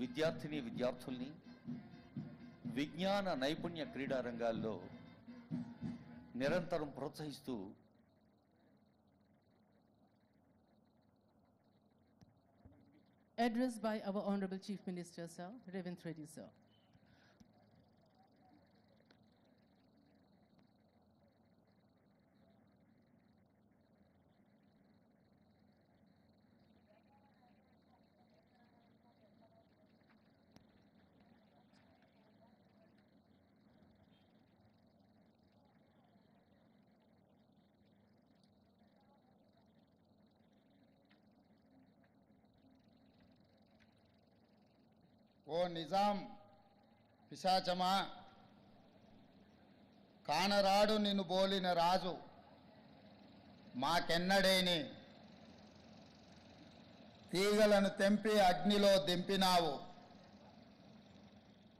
విద్యార్థిని విద్యార్థుల్ని విజ్ఞాన నైపుణ్య క్రీడా రంగాల్లో నిరంతరం ప్రోత్సహిస్తూ Address by our Honorable Chief Minister, sir, Revant Reddy, sir. ఓ నిజాం పిశాచమా కానరాడు నిన్ను బోలిన రాజు మాకెన్నడేని? తీగలను తెంపి అగ్నిలో దింపినావు.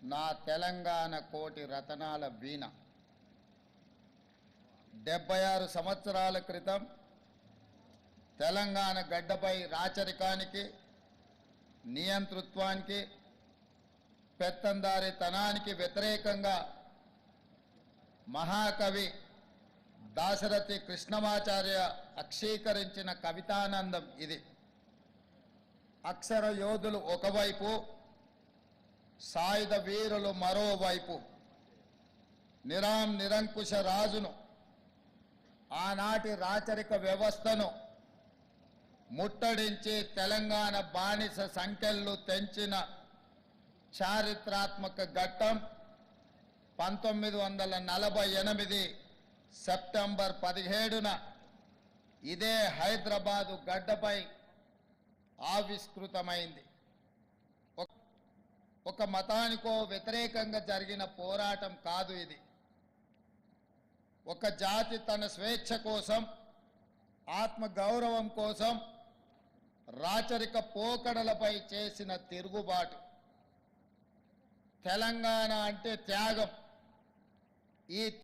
నా తెలంగాణ కోటి రతనాల వీణ. డెబ్బై ఆరు సంవత్సరాల క్రితం తెలంగాణ గడ్డపై రాచరికానికి నియంతృత్వానికి పెత్తందారితనానికి వ్యతిరేకంగా మహాకవి దాశరథి కృష్ణమాచార్య అక్షీకరించిన కవితానందం ఇది. అక్షర యోధులు ఒకవైపు సాయుధ వీరులు మరోవైపు నిరాం నిరంకుశ రాజును ఆనాటి రాచరిక వ్యవస్థను ముట్టడించి తెలంగాణ బానిస సంఖ్యలు తెంచిన చారిత్రాత్మక ఘట్టం పంతొమ్మిది వందల నలభై ఎనిమిది సెప్టెంబర్ పదిహేడున ఇదే హైదరాబాదు గడ్డపై ఆవిష్కృతమైంది. ఒక- ఒక మతానికో వ్యతిరేకంగా జరిగిన పోరాటం కాదు ఇది. ఒక జాతి తన స్వేచ్ఛ కోసం ఆత్మ గౌరవం కోసం రాచరిక పోకడలపై చేసిన తిరుగుబాటు. తెలంగాణ అంటే త్యాగం. ఈ